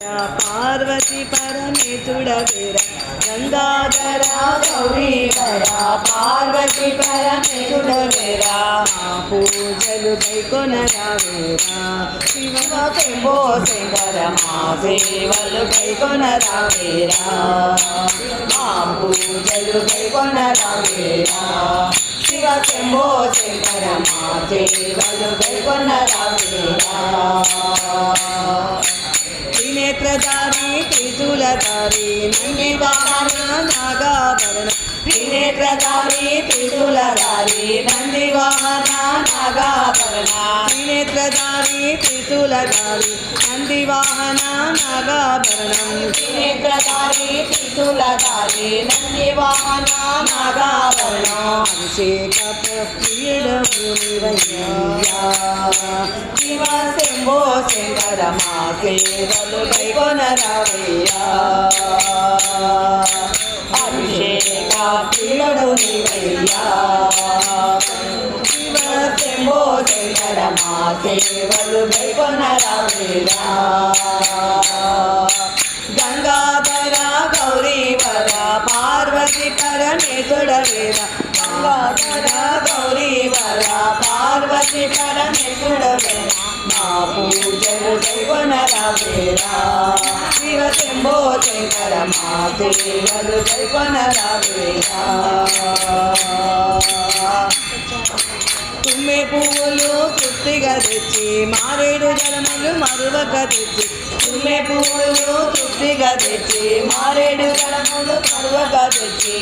పార్వతి పరమేశుడ గంగాధరా గంగాధర పార్వతి పరమేశుడ పూజలు కైకొనరా వీర శివ శంభో శంకర మా సేవలు కైకొనరా వీర మా పూజలు కైకొనరా వీర శివ శంభో శంకర మా సేవలు కైకొనరా వీర త్రినేత్రధారి త్రిశూలధారి నంది వాహన నాగాభరణ. త్రినేత్రధారి త్రిశూలధారి నంది వాహన నాగాభరణ త్రినేత్రధారి త్రిశూలధారి నంది వాహన నాగాభరణం త్రినేత్రధారి త్రిశూలధారి నంది వాహన నాగాభరణం అభిషేక ప్రియుడవు నీవయ్యా శివ శంభో శంకర మా సేవలు కైకొనరావయ్యా. మా సేవలు కైకొనరావయ్యా గంగాధర గౌరీవర పార్వతి పరమేశ్వర వీర గంగాధర గౌరీవర పార్వతి పరమేశ్వర మా పూజలు దైవనర శివ శంభో శంకర మా సేవలు దైవనర తృప్తిగా తెచ్చి మారేడు జలములు మరువక తెచ్చి తుమ్మె పువ్వులు తృప్తిగా తెచ్చి మారేడు జలములు మరువక తెచ్చి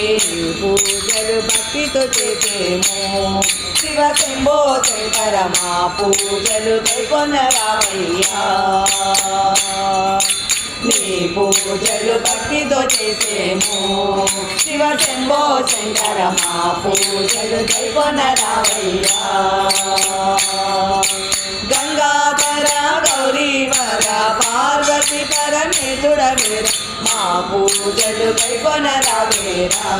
పూజలు భక్తితో చేసేము. శివ శంభో శంకరమా పూజలు కైకొనరావయ్యా నీ పూజలు భక్తితో చేసేము. శివ శంభో శంకరమా పూజలు కైకొనరావయ్యా గంగాధర పార్వతి పరమేశ్వర వీర మా పూజలు కైకొనరావేరా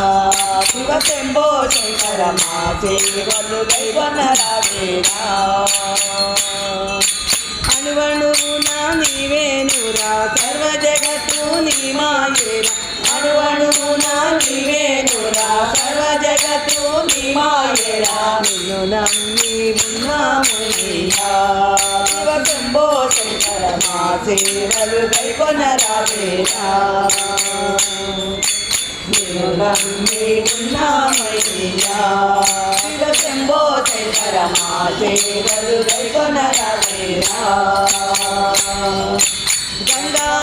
శివ శంభో శంకర మా సేవలు కైకొనరావేరా అణువణువున నీవేనురా సర్వ జగత్తు నీ మాయేరా అణువణువున నీవేనురా సర్వ జగత్తు నీ మాయేరా నిన్ను నమ్మి ఉన్నామునియా శివ శంభో శంకర సేవలు కైకొనరావేరా నిన్ను నమ్మి ఉన్నామయ్యా శివ శంభో మా సేవలు గంగా